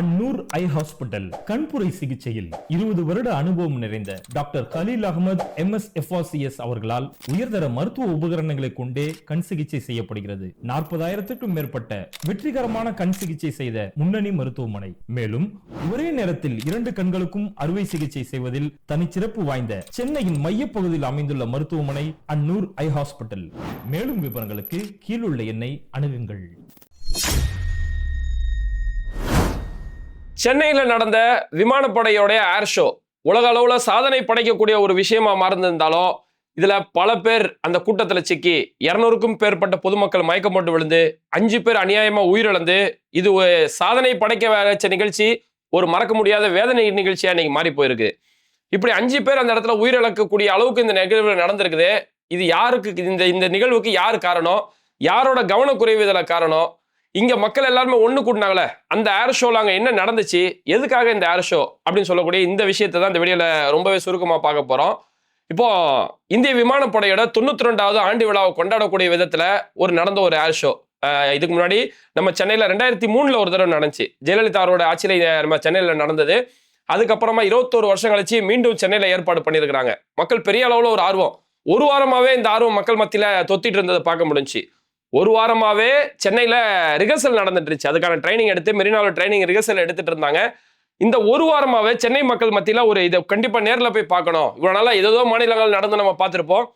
அன்னூர் ஐ hospital கண்புரை சிகிச்சையில் இருபது வருட அனுபவம் நிறைந்த doctor Khalil Ahmed M S அவர்களால் உயர்தர மருத்துவ உபகரணங்களை கொண்டே கண் சிகிச்சை செய்யப்படுகிறது. நாற்பதாயிரத்திற்கும் மேற்பட்ட வெற்றிகரமான கண் சிகிச்சை செய்த முன்னணி மருத்துவமனை. மேலும் ஒரே நேரத்தில் இரண்டு கண்களுக்கும் அறுவை சிகிச்சை செய்வதில் தனிச்சிறப்பு வாய்ந்த சென்னையின் மையப்பகுதியில் அமைந்துள்ள மருத்துவமனை அன்னூர் ஐ ஹாஸ்பிட்டல். மேலும் விவரங்களுக்கு கீழுள்ள எண்ணை அணுகுங்கள். சென்னையில் நடந்த விமானப்படையோடைய ஏர் ஷோ உலக அளவில் சாதனை படைக்கக்கூடிய ஒரு விஷயமா மறந்திருந்தாலும் இதில் பல பேர் அந்த கூட்டத்தில் சிக்கி இரநூறுக்கும் பேர்பட்ட பொதுமக்கள் மயக்கம் போட்டு விழுந்து அஞ்சு பேர் அநியாயமாக உயிரிழந்து இது சாதனை படைக்க வச்ச நிகழ்ச்சி ஒரு மறக்க முடியாத வேதனை நிகழ்ச்சியாக இன்னைக்கு மாறி போயிருக்கு. இப்படி அஞ்சு பேர் அந்த இடத்துல உயிரிழக்கக்கூடிய அளவுக்கு இந்த நிகழ்வு நடந்திருக்குது. இது யாருக்கு இந்த இந்த நிகழ்வுக்கு யார் காரணம்? யாரோட கவனக்குறைவு இதில் காரணம்? இங்க மக்கள் எல்லாருமே ஒன்று கூட்டினாங்களே அந்த ஏர் ஷோல அங்கே என்ன நடந்துச்சு எதுக்காக இந்த ஏர் ஷோ அப்படின்னு சொல்லக்கூடிய இந்த விஷயத்தை தான் இந்த வீடியோவில் ரொம்பவே சுருக்கமாக பார்க்க போகிறோம் இப்போ இந்திய விமானப்படையோட தொண்ணூத்தி ரெண்டாவது ஆண்டு விழாவை கொண்டாடக்கூடிய விதத்தில் ஒரு நடந்த ஒரு ஏர் ஷோ இதுக்கு முன்னாடி நம்ம சென்னையில் ரெண்டாயிரத்தி மூணில் ஒரு தடவை நடந்துச்சு. ஜெயலலிதாவோட ஆட்சியில் நம்ம சென்னையில் நடந்தது. அதுக்கப்புறமா இருபத்தோரு வருஷம் கழிச்சு மீண்டும் சென்னையில் ஏற்பாடு பண்ணியிருக்கிறாங்க. மக்கள் பெரிய அளவில் ஒரு ஆர்வம். ஒரு வாரமாகவே இந்த ஆர்வம் மக்கள் மத்தியில் தொத்திட்டு இருந்ததை பார்க்க முடிஞ்சுச்சு. ஒரு வாரமாகவே சென்னையில் ரிஹர்சல் நடந்துட்டுருச்சு. அதுக்கான ட்ரைனிங் எடுத்து மெரினாவில் ட்ரைனிங் ரிஹர்சல் எடுத்துகிட்டு இருந்தாங்க. இந்த ஒரு வாரமாகவே சென்னை மக்கள் மத்தியில் ஒரு இதை கண்டிப்பாக நேரில் போய் பார்க்கணும். இவ்வளோ நாளாக ஏதோ மாநிலங்கள் நடந்து நம்ம பார்த்துருப்போம்.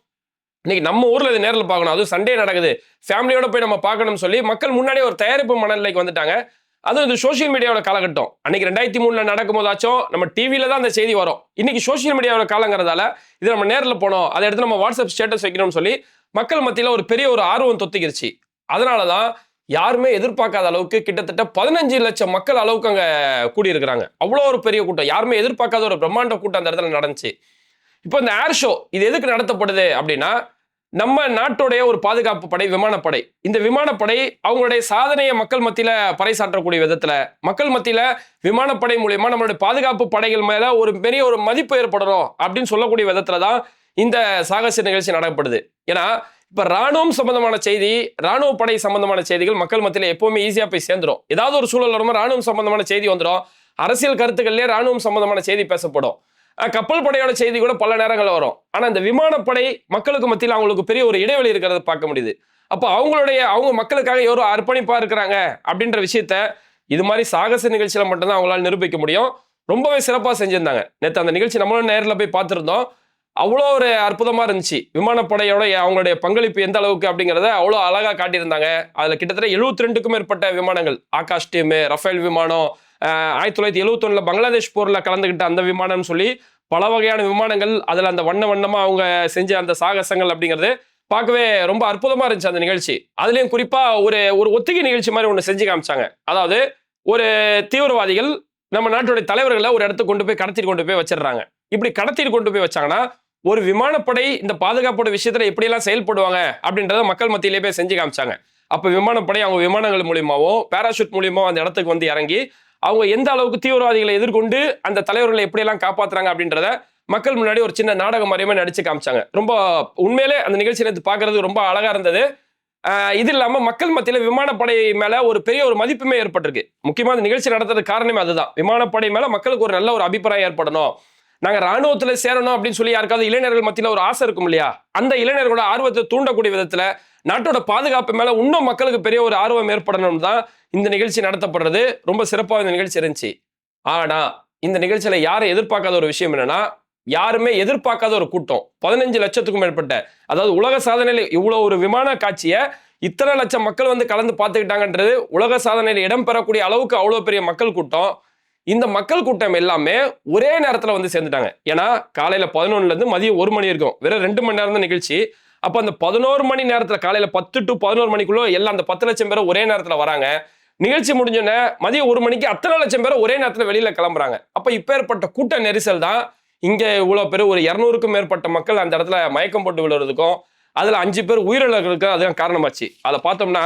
இன்னைக்கு நம்ம ஊரில் இது நேரில் பார்க்கணும். அதுவும் சண்டே நடக்குது. ஃபேமிலியோட போய் நம்ம பார்க்கணும்னு சொல்லி மக்கள் முன்னாடியே ஒரு தயாரிப்பு மனநிலைக்கு வந்துட்டாங்க. அதுவும் இந்த சோஷியல் மீடியாவோட காலகட்டம். அன்னைக்கு ரெண்டாயிரத்தி மூணுல நடக்கும் போதாச்சும் நம்ம டிவியில தான் அந்த செய்தி வரும். இன்னைக்கு சோஷியல் மீடியாவோட காலங்கிறதால இது நம்ம நேரில் போனோம். அதை எடுத்து நம்ம வாட்ஸ்அப் ஸ்டேட்டஸ் வைக்கணும்னு சொல்லி மக்கள் மத்தியில் ஒரு பெரிய ஒரு ஆர்வம் தொத்திக்கிருச்சு. அதனால தான் யாருமே எதிர்பார்க்காத அளவுக்கு கிட்டத்தட்ட பதினஞ்சு லட்சம் மக்கள் அளவுக்கு அங்கே கூடியிருக்கிறாங்க. அவ்வளோ ஒரு பெரிய கூட்டம். யாருமே எதிர்பார்க்காத ஒரு பிரம்மாண்ட கூட்டம் அந்த இடத்துல நடந்துச்சு. இப்போ இந்த ஏர் ஷோ இது எதுக்கு நடத்தப்படுது அப்படின்னா நம்ம நாட்டுடைய ஒரு பாதுகாப்பு படை விமானப்படை. இந்த விமானப்படை அவங்களுடைய சாதனையை மக்கள் மத்தியில் பறைசாற்றக்கூடிய விதத்தில் மக்கள் மத்தியில் விமானப்படை மூலயமா நம்மளுடைய பாதுகாப்பு படைகள் மேலே ஒரு பெரிய ஒரு மதிப்பு ஏற்படணும் அப்படின்னு சொல்லக்கூடிய விதத்தில் தான் இந்த சாகச நிகழ்ச்சி நடக்கப்படுது. ஏன்னா இப்போ ராணுவம் சம்பந்தமான செய்தி ராணுவ படை சம்பந்தமான செய்திகள் மக்கள் மத்தியில் எப்பவுமே ஈஸியா போய் சேர்ந்துரும். ஏதாவது ஒரு சூழல் வரும்போது ராணுவம் சம்பந்தமான செய்தி வந்துடும் அரசியல் கருத்துக்கள்லயே ராணுவம் சம்பந்தமான செய்தி பேசப்படும். கப்பல் படையோட செய்தி கூட பல நேரங்களில் வரும். ஆனா இந்த விமானப்படை மக்களுக்கு மத்தியில் அவங்களுக்கு பெரிய ஒரு இடைவெளி இருக்கிறத பார்க்க முடியுது. அப்போ அவங்களுடைய அவங்க மக்களுக்காக எவ்வளோ அர்ப்பணிப்பா இருக்கிறாங்க அப்படின்ற விஷயத்த இது மாதிரி சாகச நிகழ்ச்சியில மட்டும்தான் அவங்களால நிரூபிக்க முடியும். ரொம்பவே சிறப்பாக செஞ்சிருந்தாங்க. நேற்று அந்த நிகழ்ச்சி நம்மளும் நேரில் போய் பார்த்துருந்தோம். அவ்வளோ ஒரு அற்புதமாக இருந்துச்சு. விமானப்படையோட அவங்களுடைய பங்களிப்பு எந்த அளவுக்கு அப்படிங்கிறத அவ்வளோ அழகாக காட்டியிருந்தாங்க. அதில் கிட்டத்தட்ட எழுபத்தி ரெண்டுக்கும் மேற்பட்ட விமானங்கள் ஆகாஷ் டீமு ரஃபேல் விமானம் ஆயிரத்தி தொள்ளாயிரத்தி எழுபத்தொன்னில் பங்களாதேஷ் போரில் கலந்துக்கிட்ட அந்த விமானம்னு சொல்லி பல வகையான விமானங்கள் அதில் அந்த வண்ண வண்ணமாக அவங்க செஞ்ச அந்த சாகசங்கள் அப்படிங்கிறது பார்க்கவே ரொம்ப அற்புதமாக இருந்துச்சு அந்த நிகழ்ச்சி. அதுலேயும் குறிப்பாக ஒரு ஒரு ஒத்திகை நிகழ்ச்சி மாதிரி ஒன்று செஞ்சு காமிச்சாங்க. அதாவது ஒரு தீவிரவாதிகள் நம்ம நாட்டுடைய தலைவர்களை ஒரு இடத்துக்கு கொண்டு போய் கடத்திட்டு கொண்டு போய் வச்சிடுறாங்க. இப்படி கடத்திட்டு கொண்டு போய் வச்சாங்கன்னா ஒரு விமானப்படை இந்த பாதுகாப்போட விஷயத்துல எப்படியெல்லாம் செயல்படுவாங்க அப்படின்றத மக்கள் மத்தியிலே போய் செஞ்சு காமிச்சாங்க. அப்ப விமானப்படை அவங்க விமானங்கள் மூலியமாவோ பேராஷூட் மூலியமாவோ அந்த இடத்துக்கு வந்து இறங்கி அவங்க எந்த அளவுக்கு தீவிரவாதிகளை எதிர்கொண்டு அந்த தலைவர்களை எப்படியெல்லாம் காப்பாத்துறாங்க அப்படின்றத மக்கள் முன்னாடி ஒரு சின்ன நாடகம் மாதிரியுமே நடிச்சு காமிச்சாங்க. ரொம்ப உண்மையிலே அந்த நிகழ்ச்சி நேற்று பார்க்கறது ரொம்ப அழகா இருந்தது. இது இல்லாம மக்கள் மத்தியில விமானப்படை மேல ஒரு பெரிய ஒரு மதிப்புமே ஏற்பட்டிருக்கு. முக்கியமா இந்த நிகழ்ச்சி நடத்துறதுக்கு காரணமே அதுதான். விமானப்படை மேல மக்களுக்கு ஒரு நல்ல ஒரு அபிப்பிராயம் ஏற்படணும். நாங்கள் ராணுவத்தில் சேரணும் அப்படின்னு சொல்லி யாருக்காவது இளைஞர்கள் மத்தியில் ஒரு ஆசை இருக்கும் இல்லையா? அந்த இளைஞர்களோட ஆர்வத்தை தூண்டக்கூடிய விதத்தில் நாட்டோட பாதுகாப்பு மேலே இன்னும் மக்களுக்கு பெரிய ஒரு ஆர்வம் ஏற்படணும் தான் இந்த நிகழ்ச்சி நடத்தப்படுறது. ரொம்ப சிறப்பாக இந்த நிகழ்ச்சி இருந்துச்சு. ஆனா இந்த நிகழ்ச்சியில் யாரும் எதிர்பார்க்காத ஒரு விஷயம் என்னன்னா யாருமே எதிர்பார்க்காத ஒரு கூட்டம். பதினஞ்சு லட்சத்துக்கும் மேற்பட்ட அதாவது உலக சாதனையில் இவ்வளோ ஒரு விமான காட்சியை இத்தனை லட்சம் மக்கள் வந்து கலந்து பார்த்துக்கிட்டாங்கன்றது உலக சாதனையில் இடம் பெறக்கூடிய அளவுக்கு அவ்வளோ பெரிய மக்கள் கூட்டம். இந்த மக்கள் கூட்டம் எல்லாமே ஒரே நேரத்தில் வந்து சேர்ந்துட்டாங்க. ஏன்னா காலையில் பதினொன்னுலேருந்து மதியம் ஒரு மணி இருக்கும் வெறும் ரெண்டு மணி நேரம் தான் நிகழ்ச்சி. அப்போ அந்த பதினோரு மணி நேரத்தில் காலையில் பத்து டு பதினோரு மணிக்குள்ளே எல்லாம் அந்த பத்து லட்சம் பேர் ஒரே நேரத்தில் வராங்க. நிகழ்ச்சி முடிஞ்சோடனே மதியம் ஒரு மணிக்கு அத்தனை லட்சம் பேர் ஒரே நேரத்தில் வெளியில் கிளம்புறாங்க. அப்போ இப்போ ஏற்பட்ட கூட்ட நெரிசல் தான் இங்கே இவ்வளோ பேர் ஒரு இரநூறுக்கும் மேற்பட்ட மக்கள் அந்த இடத்துல மயக்கம் போட்டு விழுறதுக்கும் அதில் அஞ்சு பேர் உயிரிழக்கிறதுக்கு அதுதான் காரணமாச்சு. அதை பார்த்தோம்னா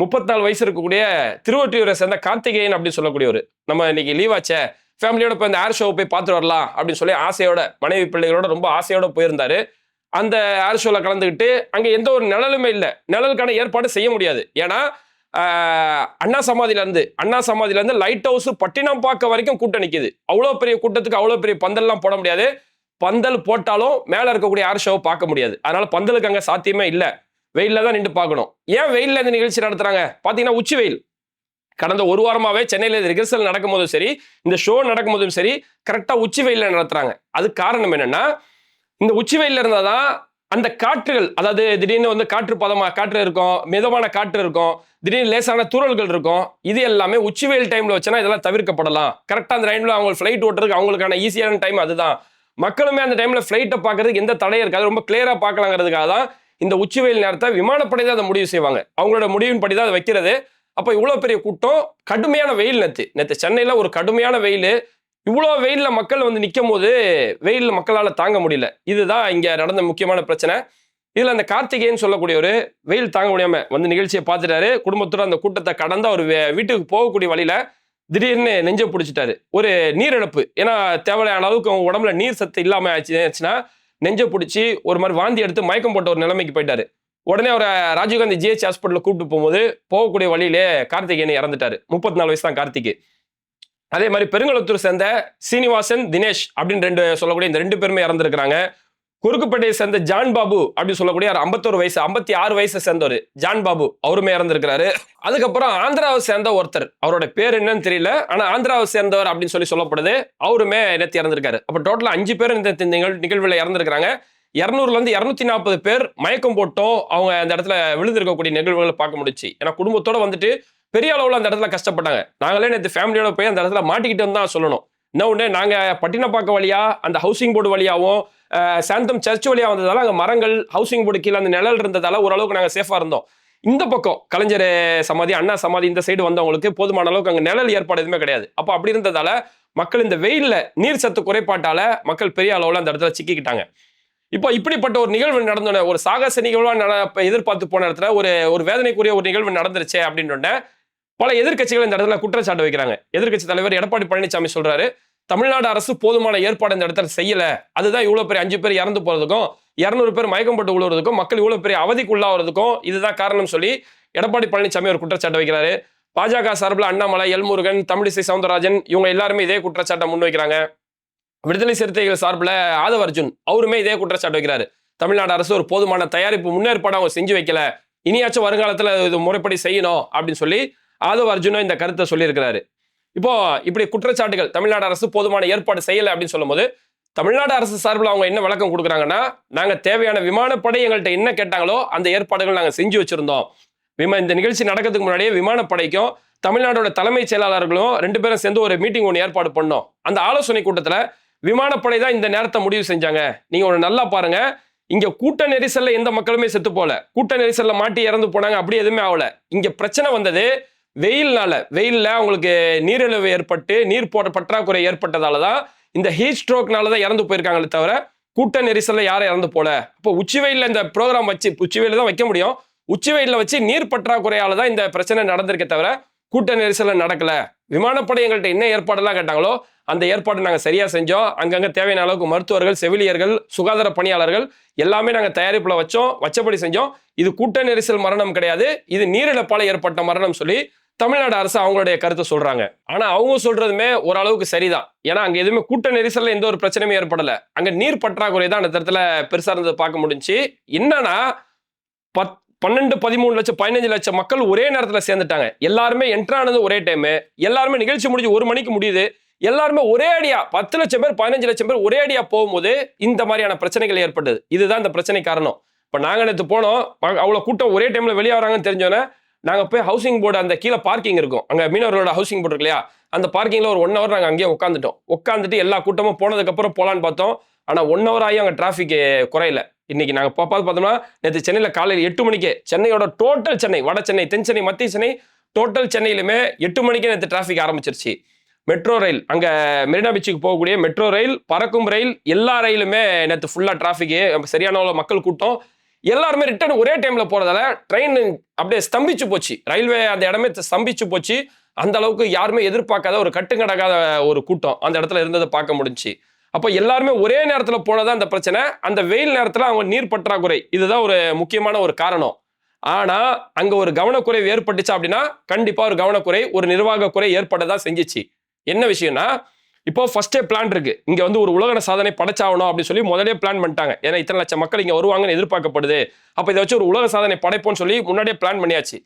முப்பத்தாலு வயசு இருக்கக்கூடிய திருவொற்றியூரை சேர்ந்த கார்த்திகேயன் அப்படின்னு சொல்லக்கூடியவர். நம்ம இன்னைக்கு லீவ் ஆச்சே. ஃபேமிலியோட போய் இந்த ஏர் ஷோவை போய் பார்த்துட்டு வரலாம் அப்படின்னு சொல்லி ஆசையோட மனைவி பிள்ளைகளோட ரொம்ப ஆசையோட போயிருந்தாரு. அந்த ஏர் ஷோவில் கலந்துக்கிட்டு அங்கே எந்த ஒரு நிழலுமே இல்லை. நிழலுக்கான ஏற்பாடு செய்ய முடியாது. ஏன்னா அண்ணா சமாதியிலேருந்து அண்ணா சமாதியிலேருந்து லைட் ஹவுஸ் பட்டினம்பாக்கம் வரைக்கும் கூட்டம் நிற்கிது அவ்வளோ பெரிய கூட்டத்துக்கு அவ்வளோ பெரிய பந்தல்லாம் போட முடியாது. பந்தல் போட்டாலும் மேலே இருக்கக்கூடிய ஏர் ஷோவை பார்க்க முடியாது. அதனால் பந்தலுக்கு அங்கே சாத்தியமே இல்லை. வெயிலில் தான் நின்று பார்க்கணும். ஏன் வெயிலில் இந்த நிகழ்ச்சி நடத்துகிறாங்க பார்த்தீங்கன்னா உச்சி வெயில். கடந்த ஒரு வாரமாகவே சென்னையில் ரிகர்சல் நடக்கும்போதும் சரி இந்த ஷோ நடக்கும்போதும் சரி கரெக்டாக உச்சி வெயிலில் நடத்துகிறாங்க அதுக்கு காரணம் என்னென்னா இந்த உச்சி வெயிலில் இருந்தால் தான் அந்த காற்றுகள் அதாவது திடீர்னு வந்து காற்று பதமாக காற்று இருக்கும் மிதமான காற்று இருக்கும் திடீர்னு லேசான தூறல்கள் இருக்கும் இது எல்லாமே உச்சி வெயில் டைமில் வச்சுன்னா இதெல்லாம் தவிர்க்கப்படலாம். கரெக்டாக அந்த டைமில் அவங்க ஃப்ளைட் ஓட்டுறதுக்கு அவங்களுக்கான ஈஸியான டைம் அதுதான். மக்களுமே அந்த டைமில் ஃப்ளைட்டை பார்க்கறதுக்கு எந்த தடையும் இருக்காது. ரொம்ப கிளியராக பார்க்கலாங்கிறதுக்காக தான் இந்த உச்சி வெயில் நேரத்தை விமானப்படை தான் அதை முடிவு செய்வாங்க. அவங்களோட முடிவின்படி தான் அதை வைக்கிறது. அப்போ இவ்வளோ பெரிய கூட்டம் கடுமையான வெயில் நேற்று நேற்று சென்னையில் ஒரு கடுமையான வெயில். இவ்வளோ வெயிலில் மக்கள் வந்து நிற்கும் போது வெயிலில் மக்களால் தாங்க முடியல. இதுதான் இங்கே நடந்த முக்கியமான பிரச்சனை. இதில் அந்த கார்த்திகேயன் சொல்லக்கூடியவர் வெயில் தாங்க முடியாமல் வந்து நிகழ்ச்சியை பார்த்துட்டாரு. குடும்பத்தோட அந்த கூட்டத்தை கடந்து அவர் வே- வீட்டுக்கு போகக்கூடிய வழியில் திடீர்னு நெஞ்சை பிடிச்சிட்டாரு. ஒரு நீரிழப்பு. ஏன்னா தேவையான அளவுக்கு அவங்க உடம்புல நீர் சத்து இல்லாமல் ஆச்சு- ஆச்சுன்னா நெஞ்ச பிடிச்சி ஒரு மாதிரி வாந்தி எடுத்து மயக்கம் போட்ட ஒரு நிலைமைக்கு போயிட்டாரு. உடனே அவரை ராஜீவ்காந்தி ஜிஹெச் ஹாஸ்பிட்டலில் கூப்பிட்டு போகும்போது போகக்கூடிய வழியிலே கார்த்திகேயன் இறந்துட்டாரு. முப்பத்தி நாலு வயசு தான் கார்த்திக் அதே மாதிரி பெருங்குளத்தூர் சேர்ந்த சீனிவாசன் தினேஷ் அப்படின்னு ரெண்டு சொல்லக்கூடிய இந்த ரெண்டு பேருமே இறந்துருக்கிறாங்க. குறுக்குப்பேட்டையை சேர்ந்த ஜான் பாபு அப்படின்னு சொல்லக்கூடிய ஒரு ஐம்பத்தோரு வயசு ஐம்பத்தி ஆறு வயசை சேர்ந்தவர் ஜான் பாபு. அவருமே இறந்திருக்கிறாரு. அதுக்கப்புறம் ஆந்திராவை சேர்ந்த ஒருத்தர். அவரோட பேர் என்னன்னு தெரியல. ஆனா ஆந்திராவை சேர்ந்தவர் அப்படின்னு சொல்லி சொல்லப்படுது. அவருமே நேற்று இறந்திருக்காரு. அப்ப டோட்டலா அஞ்சு பேர் இந்த இந்த நிகழ் நிகழ்வில் இறந்திருக்காங்க இரநூறுல இருந்து இரநூத்தி நாற்பது பேர் மயக்கம் போட்டோம். அவங்க அந்த இடத்துல விழுந்திருக்கக்கூடிய நிகழ்வுகளை பார்க்க முடிச்சு ஏன்னா குடும்பத்தோட வந்துட்டு பெரிய அளவுல அந்த இடத்துல கஷ்டப்பட்டாங்க. நாங்களே நேற்று ஃபேமிலியோட போய் அந்த இடத்துல மாட்டிக்கிட்டோம் தான் சொல்லணும். இன்னொன்று ஒன்று நாங்கள் பட்டினப்பாக்கம் வழியா அந்த ஹவுசிங் போர்டு வழியாகவும் சாந்தம் சர்ச் வழியாக வந்ததால் அங்கே மரங்கள் ஹவுசிங் போர்டு கீழே அந்த நிழல் இருந்ததால் ஓரளவுக்கு நாங்கள் சேஃபாக இருந்தோம். இந்த பக்கம் கலைஞர் சமாதி அண்ணா சமாதி இந்த சைடு வந்தவங்களுக்கு போதுமான அளவுக்கு அங்கே நிழல் ஏற்பாடு எதுவுமே கிடையாது. அப்போ அப்படி இருந்ததால் மக்கள் இந்த வெயிலில் நீர் சத்து குறைபாட்டால் மக்கள் பெரிய அளவில் அந்த இடத்துல சிக்கிக்கிட்டாங்க. இப்போ இப்படிப்பட்ட ஒரு நிகழ்வு நடந்தோடனே ஒரு சாகச நிகழ்வாக நட எதிர்பார்த்து போன இடத்துல ஒரு ஒரு வேதனைக்குரிய ஒரு நிகழ்வு நடந்துருச்சு அப்படின்னு உடனே பல எதிர்க்கட்சிகள் இந்த இடத்துல குற்றச்சாட்டு வைக்கிறாங்க. எதிர்க்கட்சி தலைவர் எடப்பாடி பழனிசாமி சொல்றாரு தமிழ்நாடு அரசு போதுமான ஏற்பாடு இந்த இடத்துல செய்யல. அதுதான் இவ்வளோ பெரிய அஞ்சு பேர் இறந்து போகிறதுக்கும் இரநூறு பேர் மயக்கம் போட்டு விழுறதுக்கும் மக்கள் இவ்வளோ பெரிய அவதிக்கு உள்ளாகிறதுக்கும் இதுதான் காரணம் சொல்லி எடப்பாடி பழனிசாமி ஒரு குற்றச்சாட்டு வைக்கிறாரு. பாஜக சார்பில் அண்ணாமலை எல்முருகன் தமிழிசை சவுந்தரராஜன் இவங்க எல்லாருமே இதே குற்றச்சாட்டை முன்வைக்கிறாங்க விடுதலை சிறுத்தைகள் சார்பில் ஆதவ அர்ஜுன் அவருமே இதே குற்றச்சாட்டு வைக்கிறாரு. தமிழ்நாடு அரசு ஒரு போதுமான தயாரிப்பு முன்னேற்பாடு அவங்க செஞ்சு வைக்கல. இனியாச்சும் வருங்காலத்தில் இது முறைப்படி செய்யணும் அப்படின்னு சொல்லி ஆதவ அர்ஜுனும் இந்த கருத்தை சொல்லியிருக்கிறாரு. இப்போ இப்படி குற்றச்சாட்டுகள் தமிழ்நாடு அரசு போதுமான ஏற்பாடு செய்யலை அப்படின்னு சொல்லும்போது தமிழ்நாடு அரசு சார்பில் அவங்க என்ன விளக்கம் கொடுக்குறாங்கன்னா நாங்கள் தேவையான விமானப்படை எங்கள்கிட்ட என்ன கேட்டாங்களோ அந்த ஏற்பாடுகள் நாங்கள் செஞ்சு வச்சுருந்தோம். விமா இந்த நிகழ்ச்சி நடக்கிறதுக்கு முன்னாடியே விமானப்படைக்கும் தமிழ்நாடோட தலைமைச் செயலாளர்களும் ரெண்டு பேரும் சேர்ந்து ஒரு மீட்டிங் ஒன்று ஏற்பாடு பண்ணோம். அந்த ஆலோசனை கூட்டத்தில் விமானப்படை தான் இந்த நேரத்தை முடிவு செஞ்சாங்க. நீங்கள் ஒன்று நல்லா பாருங்க. இங்கே கூட்ட நெரிசலில் எந்த மக்களுமே செத்து போல கூட்ட நெரிசலில் மாட்டி இறந்து போனாங்க. அப்படி எதுவுமே ஆகல. இங்கே பிரச்சனை வந்தது வெயில்னால வெயிலில் அவங்களுக்கு நீரிழிவு ஏற்பட்டு நீர் போட பற்றாக்குறை ஏற்பட்டதால தான் இந்த ஹீட் ஸ்ட்ரோக்னால தான் இறந்து போயிருக்காங்களே தவிர கூட்ட நெரிசலில் யாரும் இறந்து போல. அப்போ உச்சி இந்த ப்ரோக்ராம் வச்சு உச்சிவெயில் தான் வைக்க முடியும். உச்சி வச்சு நீர் பற்றாக்குறையால் தான் இந்த பிரச்சனை நடந்திருக்கே தவிர கூட்ட நெரிசலில் நடக்கலை. விமானப்படை எங்கள்கிட்ட என்ன ஏற்பாடெல்லாம் கேட்டாங்களோ அந்த ஏற்பாடு நாங்கள் சரியாக செஞ்சோம். அங்கங்கே தேவையான அளவுக்கு மருத்துவர்கள் செவிலியர்கள் சுகாதார பணியாளர்கள் எல்லாமே நாங்கள் தயாரிப்பில் வச்சோம் வச்சபடி செஞ்சோம். இது கூட்ட நெரிசல் மரணம் கிடையாது. இது நீரிழப்பால் ஏற்பட்ட மரணம் சொல்லி தமிழ்நாடு அரசு அவங்களுடைய கருத்தை சொல்றாங்க. ஆனா அவங்க சொல்றதுமே ஓரளவுக்கு சரிதான். ஏன்னா அங்க எதுவுமே கூட்ட நெரிசல்ல எந்த ஒரு பிரச்சனையும் ஏற்படல. அங்க நீர் பற்றாக்குறை தான் அந்த இடத்துல பெருசா இருந்தது பார்க்க முடிஞ்சு. என்னன்னா பத் பன்னெண்டு பதிமூணு லட்சம் பதினஞ்சு லட்சம் மக்கள் ஒரே நேரத்துல சேர்ந்துட்டாங்க. எல்லாருமே என்ட்ரானது ஒரே டைம் எல்லாருமே நிகழ்ச்சி முடிஞ்சு ஒரு மணிக்கு முடியுது. எல்லாருமே ஒரே அடியா பத்து லட்சம் பேர் பதினஞ்சு லட்சம் பேர் ஒரே அடியா போகும்போது இந்த மாதிரியான பிரச்சனைகள் ஏற்பட்டது. இதுதான் இந்த பிரச்சனை காரணம். இப்போ நாங்க நேற்று போனோம். அவ்வளோ அவ்வளவு கூட்டம் ஒரே டைம்ல வெளியே வராங்கன்னு தெரிஞ்சோன்னே நாங்கள் போய் ஹவுசிங் போர்டு அந்த கீழே பார்க்கிங் இருக்கும். அங்கே மீனவர்களோட ஹவுசிங் போர்டு இருக்கு இல்லையா அந்த பார்க்கிங்கில் ஒரு ஒன் ஹவர் நாங்கள் அங்கேயே உட்காந்துட்டோம் உட்காந்துட்டு எல்லா கூட்டமும் போனதுக்கப்புறம் போகலான்னு பார்த்தோம். ஆனால் ஒன் ஹவர் ஆகி அங்கே டிராஃபிக் குறையல. இன்னைக்கு நாங்கள் பா- பார்த்து பார்த்தோம்னா நேற்று சென்னையில் காலையில் எட்டு மணிக்கே சென்னையோட டோட்டல் சென்னை வட சென்னை தென் சென்னை மத்திய சென்னை டோட்டல் சென்னையிலுமே எட்டு மணிக்கே நேற்று டிராஃபிக் ஆரம்பிச்சிருச்சு. மெட்ரோ ரயில் அங்கே மெரினா பீச்சுக்கு போகக்கூடிய மெட்ரோ ரயில் பறக்கும் ரயில் எல்லா ரயிலுமே நேற்று ஃபுல்லாக டிராஃபிக்கு சரியான மக்கள் கூட்டம். எல்லாருமே ரிட்டர்ன் ஒரே டைம்ல போறதால ட்ரெயின் அப்படியே ஸ்தம்பிச்சு போச்சு. ரயில்வே அந்த இடமே ஸ்தம்பிச்சு போச்சு. அந்த அளவுக்கு யாருமே எதிர்பார்க்காத ஒரு கட்டுக்கடக்காத ஒரு கூட்டம் அந்த இடத்துல இருந்ததை பார்க்க முடிஞ்சுச்சு அப்போ எல்லாருமே ஒரே நேரத்தில் போனதான் அந்த பிரச்சனை. அந்த வெயில் நேரத்தில் அவங்க நீர் பற்றாக்குறை இதுதான் ஒரு முக்கியமான ஒரு காரணம். ஆனால் அங்கே ஒரு கவனக்குறைவு ஏற்பட்டுச்சு அப்படின்னா கண்டிப்பாக ஒரு கவனக்குறை ஒரு நிர்வாக குறை ஏற்படதான் செஞ்சுச்சு. என்ன விஷயம்னா இப்போ ஃபர்ஸ்டே பிளான் இருக்கு. இங்க வந்து ஒரு உலக சாதனை படைச்சாகணும் அப்படின்னு சொல்லி முதலே பிளான் பண்ணிட்டாங்க. ஏன்னா இத்தனை லட்சம் மக்கள் இங்க வருவாங்கன்னு எதிர்பார்க்கப்படுது. அப்ப இதை வச்சு ஒரு உலக சாதனை படைப்போம்னு சொல்லி முன்னாடியே பிளான் பண்ணியாச்சு.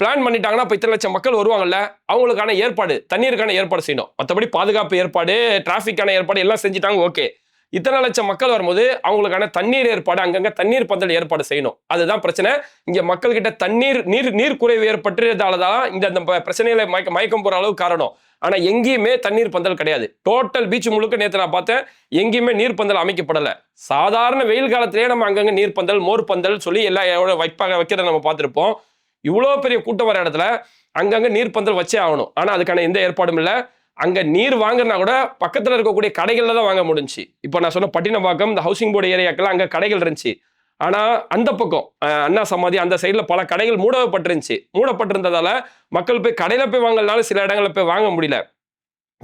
பிளான் பண்ணிட்டாங்கன்னா இப்போ இத்தனை லட்சம் மக்கள் வருவாங்கல்ல? அவங்களுக்கான ஏற்பாடு தண்ணீருக்கான ஏற்பாடு செய்யணும். மற்றபடி பாதுகாப்பு ஏற்பாடு டிராஃபிக்கான ஏற்பாடு எல்லாம் செஞ்சுட்டாங்க ஓகே இத்தனை லட்சம் மக்கள் வரும்போது அவங்களுக்கான தண்ணீர் ஏற்பாடு அங்கங்கே தண்ணீர் பந்தல் ஏற்பாடு செய்யணும். அதுதான் பிரச்சனை. இங்கே மக்கள்கிட்ட தண்ணீர் நீர் நீர் குறைவு ஏற்பட்டுறதால தான் இந்த அந்த பிரச்சனைகளை மயக்க மயக்கம் போகிற அளவு காரணம். ஆனால் எங்கேயுமே தண்ணீர் பந்தல் கிடையாது. டோட்டல் பீச் முழுக்க நேற்று நான் பார்த்தேன். எங்கேயுமே நீர் பந்தல் அமைக்கப்படலை. சாதாரண வெயில் காலத்திலேயே நம்ம அங்கங்கே நீர் பந்தல் மோர் பந்தல் சொல்லி எல்லாம் எவ்வளோ வைப்பாங்க வைக்கிறத நம்ம பார்த்துருப்போம். இவ்வளோ பெரிய கூட்டம் வர இடத்துல அங்கங்கே நீர் பந்தல் வச்சே ஆகணும். ஆனால் அதுக்கான எந்த ஏற்பாடும் இல்லை. அங்கே நீர் வாங்கினா கூட பக்கத்தில் இருக்கக்கூடிய கடைகளில் தான் வாங்க முடிஞ்சுச்சு. இப்போ நான் சொன்ன பட்டினப்பாக்கம் இந்த ஹவுசிங் போர்டு ஏரியாக்கெல்லாம் அங்கே கடைகள் இருந்துச்சு. ஆனால் அந்த பக்கம் அண்ணா சமாதி அந்த சைடில் பல கடைகள் மூடப்பட்டிருந்துச்சு. மூடப்பட்டிருந்ததால் மக்கள் போய் கடையில் போய் வாங்கலனாலும் சில இடங்களில் போய் வாங்க முடியல.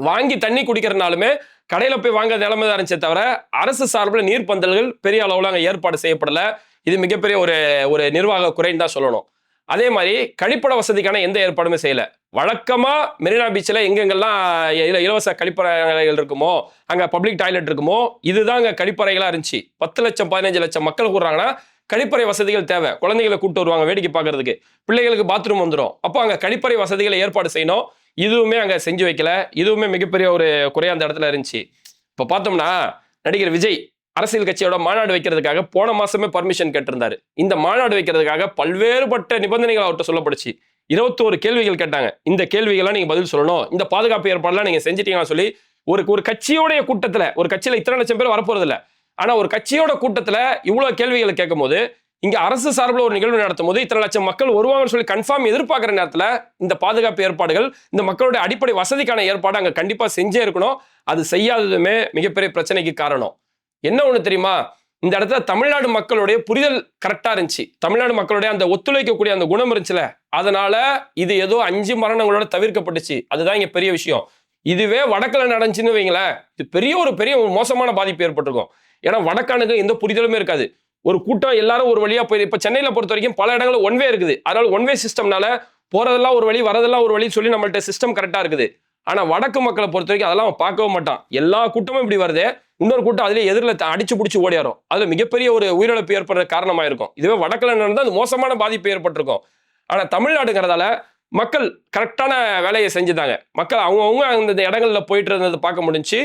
வாங்கி தண்ணி குடிக்கிறனாலுமே கடையில் போய் வாங்க நிலைமை தான் இருந்துச்சே தவிர அரசு சார்பில் நீர் பந்தல்கள் பெரிய அளவில் அங்கே ஏற்பாடு செய்யப்படலை. இது மிகப்பெரிய ஒரு ஒரு நிர்வாக குறைன்னு தான் சொல்லணும். அதே மாதிரி கழிப்பட வசதிக்கான எந்த ஏற்பாடுமே செய்யலை. வழக்கமாக மெரினா பீச்சில் எங்கெங்கெல்லாம் இதில் இலவச கழிப்பறைகள் இருக்குமோ அங்கே பப்ளிக் டாய்லெட் இருக்குமோ இதுதான் அங்கே கழிப்பறைகளாக இருந்துச்சு. பத்து லட்சம் பதினஞ்சு லட்சம் மக்கள் கூடுறாங்கன்னா கழிப்பறை வசதிகள் தேவை. குழந்தைகளை கூப்பிட்டு வருவாங்க வேடிக்கை பார்க்கறதுக்கு. பிள்ளைகளுக்கு பாத்ரூம் வந்துடும் அப்போ அங்கே கழிப்பறை வசதிகளை ஏற்பாடு செய்யணும். இதுவுமே அங்கே செஞ்சு வைக்கல. இதுவுமே மிகப்பெரிய ஒரு குறை அந்த இடத்துல இருந்துச்சு. இப்போ பார்த்தோம்னா நடிகர் விஜய் அரசியல் கட்சியோட மாநாடு வைக்கிறதுக்காக போன மாசமே பர்மிஷன் கேட்டிருந்தாரு. இந்த மாநாடு வைக்கிறதுக்காக பல்வேறுபட்ட நிபந்தனைகள் அவர்கிட்ட சொல்லப்படுச்சு இருபத்தோரு கேள்விகள் கேட்டாங்க. இந்த கேள்விகள்லாம் நீங்க பதில் சொல்லணும். இந்த பாதுகாப்பு ஏற்பாடுலாம் நீங்க செஞ்சிட்டீங்கன்னு சொல்லி ஒரு ஒரு கட்சியோடைய கூட்டத்தில் ஒரு கட்சியில் இத்தனை லட்சம் பேர் வரப்போறது இல்லை ஆனால் ஒரு கட்சியோட கூட்டத்தில் இவ்வளோ கேள்விகளை கேட்கும் போது இங்கே அரசு சார்பில் ஒரு நிகழ்வு நடத்தும் போது இத்தனை லட்சம் மக்கள் வருவாங்கன்னு சொல்லி கன்ஃபார்ம் எதிர்பார்க்குற நேரத்தில் இந்த பாதுகாப்பு ஏற்பாடுகள் இந்த மக்களுடைய அடிப்படை வசதிக்கான ஏற்பாடு அங்கே கண்டிப்பாக செஞ்சே இருக்கணும். அது செய்யாததுமே மிகப்பெரிய பிரச்சனைக்கு காரணம். என்ன ஒன்று தெரியுமா? இந்த இடத்துல தமிழ்நாடு மக்களுடைய புரிதல் கரெக்டா இருந்துச்சு. தமிழ்நாடு மக்களுடைய அந்த ஒத்துழைக்கக்கூடிய அந்த குணம் இருந்துச்சுல அதனால இது ஏதோ அஞ்சு மரணங்களோட தவிர்க்கப்பட்டுச்சு. அதுதான் இங்க பெரிய விஷயம். இதுவே வடக்கில் நடந்துச்சுன்னு வைங்களேன் இது பெரிய ஒரு பெரிய ஒரு மோசமான பாதிப்பு ஏற்பட்டிருக்கும். ஏன்னா வடக்கானுக்கு எந்த புரிதலுமே இருக்காது. ஒரு கூட்டம் எல்லாரும் ஒரு வழியா போயிரு இப்போ சென்னையில் பொறுத்த வரைக்கும் பல இடங்களில் ஒன்வே இருக்குது. அதனால ஒன்வே சிஸ்டம்னால போறதெல்லாம் ஒரு வழி வரதெல்லாம் ஒரு வழி சொல்லி நம்மள்ட்ட சிஸ்டம் கரெக்டாக இருக்குது. ஆனால் வடக்கு மக்களை பொறுத்த வரைக்கும் அதெல்லாம் அவன் பார்க்கவே மாட்டான். எல்லா கூட்டமும் இப்படி வருது. இன்னொரு கூட்டம் அதிலே எதிரில் அடிச்சு பிடிச்சி ஓடியாரும். அதில் மிகப்பெரிய ஒரு உயிரிழப்பு ஏற்படுற காரணமாக இருக்கும் இதுவே வடக்கில் நடந்தால் அது மோசமான பாதிப்பு ஏற்பட்டிருக்கும். ஆனால் தமிழ்நாடுங்கிறதால மக்கள் கரெக்டான வேலையை செஞ்சுட்டாங்க. மக்கள் அவங்கவுங்க அந்த இடங்களில் போயிட்டு இருந்ததை பார்க்க முடிஞ்சு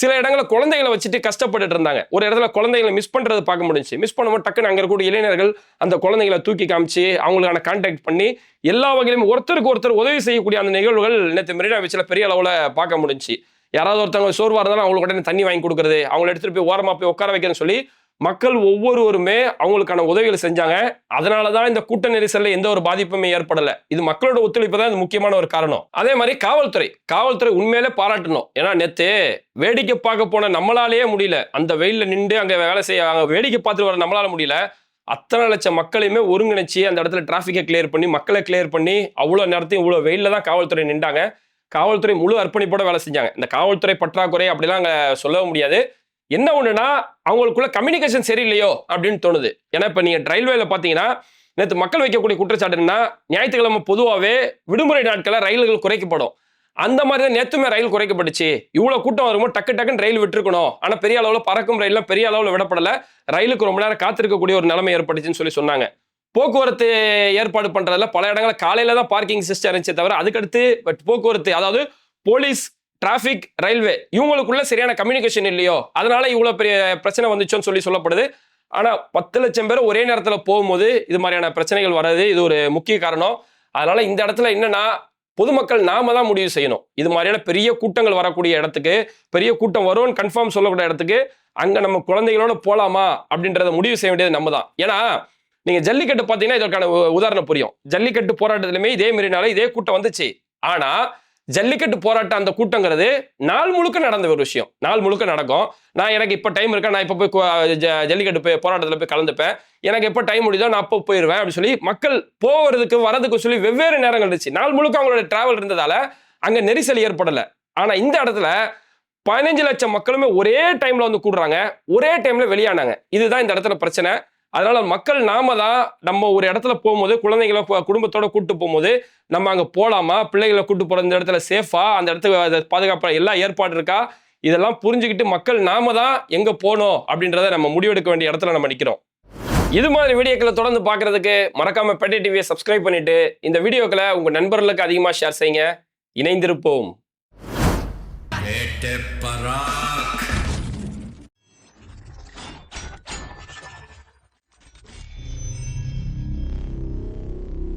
சில இடங்களில் குழந்தைகளை வச்சுட்டு கஷ்டப்பட்டுட்டு இருந்தாங்க. ஒரு இடத்துல குழந்தைகளை மிஸ் பண்ணுறது பார்க்க முடிஞ்சு மிஸ் பண்ணும்போது டக்குன்னு அங்கே இருக்கக்கூடிய இளைஞர்கள் அந்த குழந்தைகளை தூக்கி காமிச்சு அவங்களுக்கான கான்டாக்ட் பண்ணி எல்லா வகையிலும் ஒருத்தருக்கு ஒருத்தர் உதவி செய்யக்கூடிய அந்த நிகழ்வுகள் நேற்று மெரினா பீச்சில் பெரிய அளவில் பார்க்க முடிஞ்சுச்சு. யாராவது ஒருத்தவங்க சோர்வாக இருந்தாலும் அவங்களுக்கு உடனே தண்ணி வாங்கி கொடுக்கறது அவங்கள எடுத்துகிட்டு போய் ஓரமாக போய் உட்கார வைக்கிறேன்னு சொல்லி மக்கள் ஒவ்வொருவருமே அவங்களுக்கான உதவிகளை செஞ்சாங்க. அதனால தான் இந்த கூட்ட நெரிசலில் எந்த ஒரு பாதிப்புமே ஏற்படல. இது மக்களோட ஒத்துழைப்பு தான் இது முக்கியமான ஒரு காரணம். அதே மாதிரி காவல்துறை காவல்துறை உண்மையிலே பாராட்டணும். ஏன்னா நேத்து வேடிக்கை பார்க்க போன நம்மளாலேயே முடியல. அந்த வெயிலில் நின்று அங்கே வேலை செய்ய அங்கே வேடிக்கை பார்த்துட்டு வர நம்மளால முடியல. அத்தனை லட்சம் மக்களையுமே ஒருங்கிணைச்சி அந்த இடத்துல டிராஃபிக்கை கிளியர் பண்ணி மக்களை கிளியர் பண்ணி அவ்வளோ நேரத்தையும் இவ்வளோ வெயிலில் தான் காவல்துறை நின்றாங்க. காவல்துறை முழு அர்ப்பணிப்போட வேலை செஞ்சாங்க. இந்த காவல்துறை பற்றாக்குறை அப்படிலாம் அங்கே சொல்லவும் முடியாது. என்ன ஒண்ணுனா அவங்களுக்குள்ள கம்யூனிகேஷன் சரியில்லையோ அப்படின்னு தோணுது. ஏன்னா இப்ப நீங்க ரயில்வேல பாத்தீங்கன்னா நேற்று மக்கள் வைக்கக்கூடிய குற்றச்சாட்டுன்னா ஞாயிற்றுக்கிழமை பொதுவாகவே விடுமுறை நாட்களில் ரயில்கள் குறைக்கப்படும். அந்த மாதிரி தான் நேற்றுமே ரயில் குறைக்கப்பட்டுச்சு. இவ்வளோ கூட்டம் வரும்போது டக்கு டக்குன்னு ரயில் விட்டுருக்கணும். ஆனால் பெரிய அளவில் பறக்கும் ரயில்லாம் பெரிய அளவில் விடப்படல. ரயிலுக்கு ரொம்ப நேரம் காத்திருக்கக்கூடிய ஒரு நிலைமை ஏற்பட்டுச்சுன்னு சொல்லி சொன்னாங்க. போக்குவரத்து ஏற்பாடு பண்ணுறதுல பல இடங்களில் காலையில் தான் பார்க்கிங் சிஸ்டம் இருந்துச்சே தவிர அதுக்கடுத்து பட் போக்குவரத்து அதாவது போலீஸ் டிராஃபிக் ரயில்வே இவங்களுக்குள்ள சரியான கம்யூனிகேஷன் இல்லையோ? அதனால இவ்வளோ பெரிய பிரச்சனை வந்துச்சோன்னு சொல்லி சொல்லப்படுது. ஆனால் பத்து லட்சம் பேர் ஒரே நேரத்தில் போகும்போது இது மாதிரியான பிரச்சனைகள் வர்றது இது ஒரு முக்கிய காரணம். அதனால இந்த இடத்துல என்னன்னா பொதுமக்கள் நாம தான் முடிவு செய்யணும். இது மாதிரியான பெரிய கூட்டங்கள் வரக்கூடிய இடத்துக்கு பெரிய கூட்டம் வரும்னு கன்ஃபார்ம் சொல்லக்கூடிய இடத்துக்கு அங்கே நம்ம குழந்தைகளோட போகலாமா அப்படின்றத முடிவு செய்ய வேண்டியது நம்ம தான். ஏன்னா நீங்கள் ஜல்லிக்கட்டு பார்த்தீங்கன்னா இதற்கான உதாரணம் புரியும். ஜல்லிக்கட்டு போராட்டத்திலுமே இதே மாரினால இதே கூட்டம் வந்துச்சு. ஆனால் ஜல்லிக்கட்டு போராட்டம் அந்த கூட்டங்கிறது நாள் முழுக்க நடந்த ஒரு விஷயம். நாள் முழுக்க நடக்கும். நான் எனக்கு இப்போ டைம் இருக்கா? நான் இப்போ போய் ஜல்லிக்கட்டு போய் போராட்டத்தில் போய் கலந்துப்பேன். எனக்கு எப்போ டைம் முடியுதோ நான் அப்போ போயிடுவேன் அப்படின்னு சொல்லி மக்கள் போகிறதுக்கு வரதுக்கு சொல்லி வெவ்வேறு நேரங்கள் இருந்துச்சு. நாள் முழுக்க அவங்களோட டிராவல் இருந்ததால அங்கே நெரிசல் ஏற்படலை. ஆனால் இந்த இடத்துல பதினஞ்சு லட்சம் மக்களுமே ஒரே டைம்ல வந்து கூடுறாங்க. ஒரே டைம்ல வெளியானாங்க. இதுதான் இந்த இடத்துல பிரச்சனை. அதனால மக்கள் நாம தான் நம்ம ஒரு இடத்துல போகும்போது குழந்தைங்களை குடும்பத்தோட கூட்டு போகும்போது நம்ம அங்கே போகலாமா பிள்ளைகளை கூட்டு போகிற இந்த இடத்துல சேஃபா அந்த இடத்துக்கு அது எல்லா ஏற்பாடு இருக்கா? இதெல்லாம் புரிஞ்சுக்கிட்டு மக்கள் நாம தான் எங்க போகணும் அப்படின்றத நம்ம முடிவெடுக்க வேண்டிய இடத்துல நம்ம நிற்கிறோம் இது மாதிரி வீடியோக்களை தொடர்ந்து பார்க்கறதுக்கு மறக்காம பெட்டி டிவியை சப்ஸ்கிரைப் பண்ணிட்டு இந்த வீடியோக்களை உங்க நண்பர்களுக்கு அதிகமாக ஷேர் செய்யுங்க. இணைந்திருப்போம்.